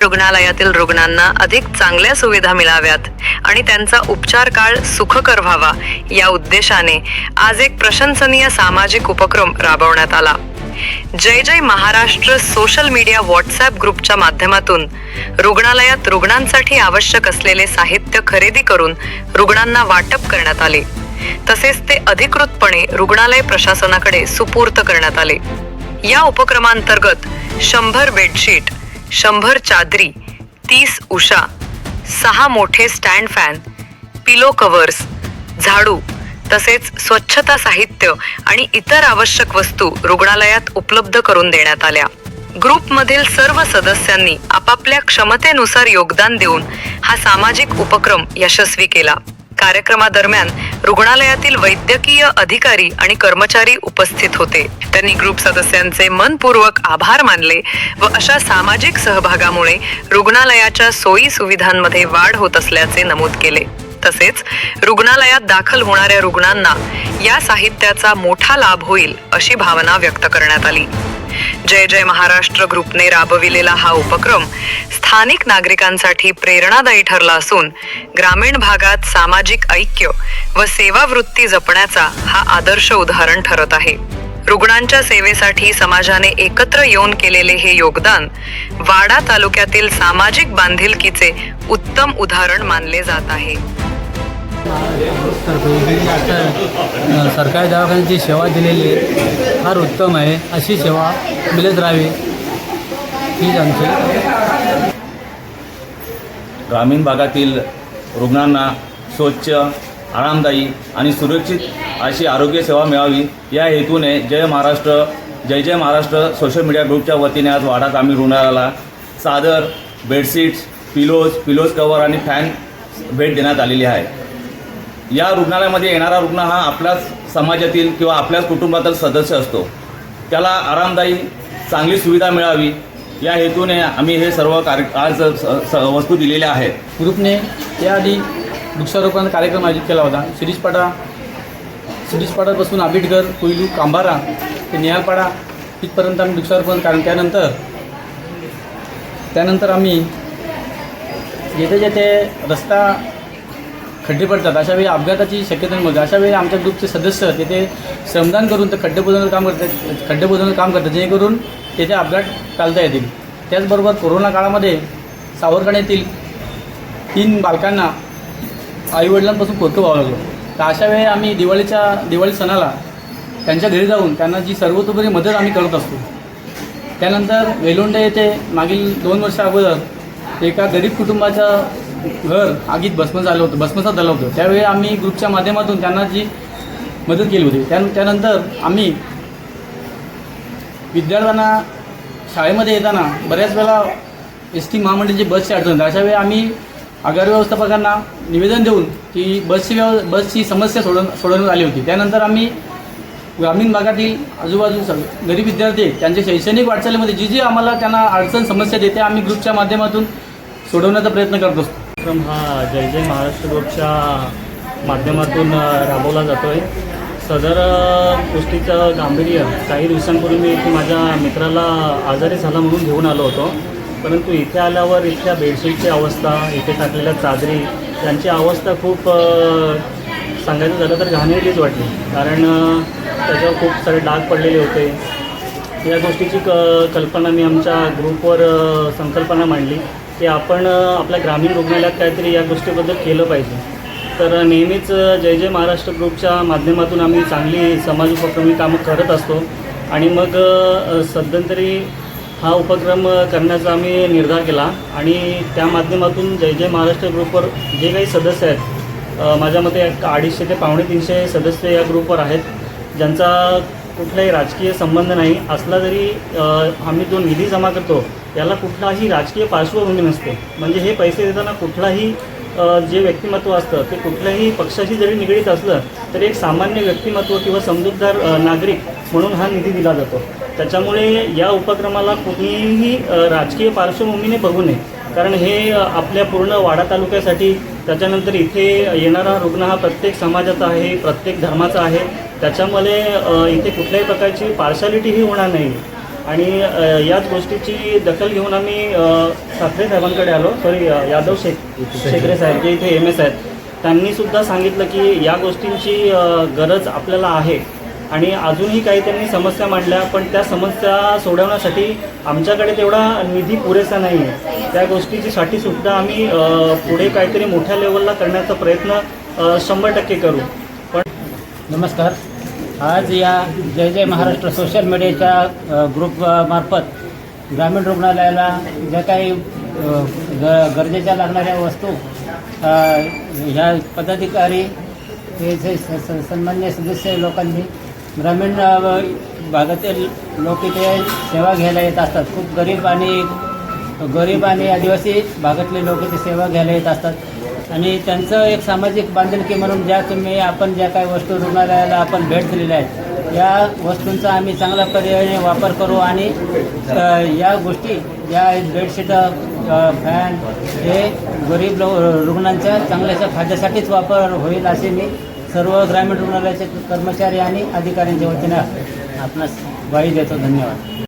रुग्णालयातील रुग्णांना अधिक चांगल्या सुविधा मिळाव्यात आणि त्यांचा उपचार काळ सुखकर व्हावा या उद्देशाने आज एक प्रशंसनीय सामाजिक उपक्रम राबवण्यात आला. Jai Jai Maharashtra social media WhatsApp ग्रुपच्या माध्यमातून रुग्णालयात रुग्णांसाठी आवश्यक असलेले साहित्य खरेदी करून रुग्णांना वाटप करण्यात आले. तसेच ते अधिकृतपणे रुग्णालय प्रशासनाकडे सुपूर्त करण्यात आले. या उपक्रमांतर्गत शंभर बेडशीट शंभर चादरी तीस उषा सहा मोठे स्टँड फॅन पिलो कव्हर्स झाडू तसेच स्वच्छता साहित्य आणि इतर आवश्यक वस्तू रुग्णालयात उपलब्ध करून देण्यात आल्या. ग्रुपमधील सर्व सदस्यांनी आपापल्या क्षमतेनुसार योगदान देऊन हा सामाजिक उपक्रम यशस्वी केला. कार्यक्रमादरम्यान रुग्णालयातील वैद्यकीय अधिकारी आणि कर्मचारी उपस्थित होते. त्यांनी ग्रुप सदस्यांचे मनपूर्वक आभार मानले व अशा सामाजिक सहभागामुळे रुग्णालयाच्या सोयी सुविधांमध्ये वाढ होत असल्याचे नमूद केले. तसेच रुग्णालयात दाखल होणाऱ्या रुग्णांना या साहित्याचा मोठा लाभ होईल अशी भावना व्यक्त करण्यात आली. जय जय महाराष्ट्र ग्रुपने राबविलेला हा उपक्रम स्थानिक नागरिकांसाठी प्रेरणादायी ठरला असून ग्रामीण भागात सामाजिक ऐक्य व सेवावृत्ती जपण्याचा हा आदर्श उदाहरण ठरत आहे. रुग्णांच्या सेवेसाठी समाजाने एकत्र येऊन केलेले हे योगदान वाडा तालुक्यातील सामाजिक बांधिलकीचे उत्तम उदाहरण मानले जात आहे. तर सरकारी दवाखान्याची सेवा दिलेली फार उत्तम आहे. अशी सेवा मिळत राहावी हीच आमची ग्रामीण भागातील रुग्णांना स्वच्छ आरामदायी आणि सुरक्षित अशी आरोग्य सेवा मिळावी. या हेतूने जय महाराष्ट्र जय जय महाराष्ट्र सोशल मीडिया ग्रुपच्या वतीने आज वाडा ग्रामीण रुग्णालयाला चादर बेडशीट्स पिलोज पिलोज कवर आणि फॅन भेट देण्यात आलेली आहे. या रुग्णालयामध्ये येणारा रुग्ण हा आपल्याच समाजातील किंवा आपल्याच कुटुंबातील सदस्य असतो. त्याला आरामदायी चांगली सुविधा मिळावी. या हेतूने आम्ही हे सर्व कार्य आज स- स- वस्तू दिलेल्या आहेत. ग्रुपने याआधी वृक्षारोपण कार्यक्रम आयोजित केला होता. शिरीषपाटा शिरीषपाडापासून आंबेडकर कोयलू कांबारा ते निहाळपाडा तिथपर्यंत आम्ही वृक्षारोपण कारण त्यानंतर त्यानंतर आम्ही जेथे जेथे रस्ता खड्डे पडतात अशा वेळी अपघाताची शक्यता निर्माण होते अशा वेळी आमच्या ग्रुपचे सदस्य तेथे श्रमदान करून ते खड्डे बुजवण्याचं काम करतात खड्डे बुजवण्याचं काम करतात जेणेकरून तेथे अपघात टाळता येतील. त्याचबरोबर कोरोना काळामध्ये सावरकडे येथील तीन बालकांना आईवडिलांपासून पोरकं व्हावं लागलं. तर अशा वेळी आम्ही दिवाळीच्या दिवाळी सणाला त्यांच्या घरी जाऊन त्यांना जी सर्वतोपरी मदत आम्ही करत असतो. त्यानंतर वेलोंडे येथे मागील दोन वर्षा अगोदर एका गरीब कुटुंबाचं घर आगीत भस्म झालं होतं भस्मसात झालं होतं. त्यावेळी आम्ही ग्रुपच्या माध्यमातून त्यांना जी मदत केली होती त्या त्यानंतर आम्ही विद्यार्थ्यांना शाळेमध्ये येताना बऱ्याच वेळा एस टी महामंडळाची बसची अडचण होती. अशा वेळी आम्ही आगार व्यवस्थापकांना निवेदन देऊन की बसची व्यव बसची समस्या सोडव सोडवण्यात आली होती. त्यानंतर आम्ही ग्रामीण भागातील आजूबाजू सग- गरीब विद्यार्थी त्यांच्या शैक्षणिक वाटचालीमध्ये जी जी आम्हाला त्यांना अडचण समस्या देते आम्ही ग्रुपच्या माध्यमातून सोडवण्याचा प्रयत्न करत असतो कार्यक्रम हा जय जय महाराष्ट्र ग्रुपच्या माध्यमातून राबवला जातो आहे सदर गोष्टीचं गांभीर्य काही दिवसांपूर्वी मी माझ्या मित्राला आजारी झाला म्हणून घेऊन आलो होतो. परंतु इथे आल्यावर इथल्या बेडशीटची अवस्था इथे टाकलेल्या चादरी यांची अवस्था खूप सांगायचं झालं तर घाणेरडीच वाटली. कारण त्याच्यावर खूप सारे डाग पडलेले होते. या गोष्टीची क कल्पना मी आमच्या ग्रुपवर संकल्पना मांडली की आपण आपल्या ग्रामीण रुग्णालयात काहीतरी या गोष्टीबद्दल केलं पाहिजे. तर नेहमीच जय जय महाराष्ट्र ग्रुपच्या माध्यमातून आम्ही चांगली समाज उपक्रमी कामं करत असतो. आणि मग अ, हा उपक्रम करण्याचा आम्ही निर्धार केला आणि त्या माध्यमातून जय जय महाराष्ट्र ग्रुपवर जे काही सदस्य आहेत माझ्या मते अडीचशे ते पावणे तीनशे सदस्य या ग्रुपवर आहेत ज्यांचा कुठलाही राजकीय संबंध नाही असला जरी आम्ही जो निधी जमा करतो याला कुठलाही राजकीय पार्श्वभूमी नसते. म्हणजे हे पैसे देताना कुठलाही जे व्यक्तिमत्व असतं ते कुठल्याही पक्षाशी जरी निगडीत असलं तरी एक सामान्य व्यक्तिमत्व किंवा समजूतदार नागरिक म्हणून हा निधी दिला जातो. त्याच्यामुळे या उपक्रमाला कुणीही राजकीय पार्श्वभूमीने बघू नये. कारण हे आपल्या पूर्ण वाडा तालुक्यासाठी त्याच्यानंतर इथे येणारा रुग्ण हा प्रत्येक समाजाचा आहे प्रत्येक धर्माचा आहे. त्याच्यामुळे इथे कुठल्याही प्रकारची पार्शालिटीही होणार नाही. आणि याच गोष्टीची दखल घेऊन आम्ही साखरे साहेबांकडे आलो. सॉरी यादव शेख शेखरे साहेब जे इथे एम एस आहेत. त्यांनी सुद्धा सांगितलं की या गोष्टींची गरज आपल्याला आहे. आणि अजूनही काही त्यांनी समस्या मांडल्या पण त्या समस्या सोडवण्यासाठी आमच्याकडे तेवढा निधी पुरेसा नाही आहे त्या गोष्टीची साठी सुद्धा आम्ही पुढे काहीतरी मोठ्या लेवलला करण्याचा प्रयत्न शंभर टक्के करू. पण नमस्कार. आज या जय जय महाराष्ट्र सोशल मीडियाच्या ग्रुपमार्फत ग्रुप मार्फत ग्रामीण रुग्णालयाला ज्या काही ग गरजेच्या लागणाऱ्या वस्तू ह्या पदाधिकारी हे जे स- स- सन्मान्य सदस्य लोकांनी ग्रामीण भागातील लोक इथे सेवा घ्यायला येत असतात. खूप गरीब आणि गरीब आणि आदिवासी भागातले लोक इथे सेवा घ्यायला येत असतात. आणि त्यांचं एक सामाजिक बांधिलकी म्हणून ज्या तुम्ही आपण ज्या काही वस्तू रुग्णालयाला आपण भेट दिलेल्या आहेत या वस्तूंचा आम्ही चांगल्या पर्यायाने वापर करू आणि या गोष्टी या बेडशीट फॅन हे गरीब लो रुग्णांच्या चांगल्याच्या फायद्यासाठीच वापर होईल असे मी सर्व ग्रामीण रुग्णालयाचे कर्मचारी आणि अधिकाऱ्यांच्या वतीने आपणास ग्वाही देतो. धन्यवाद.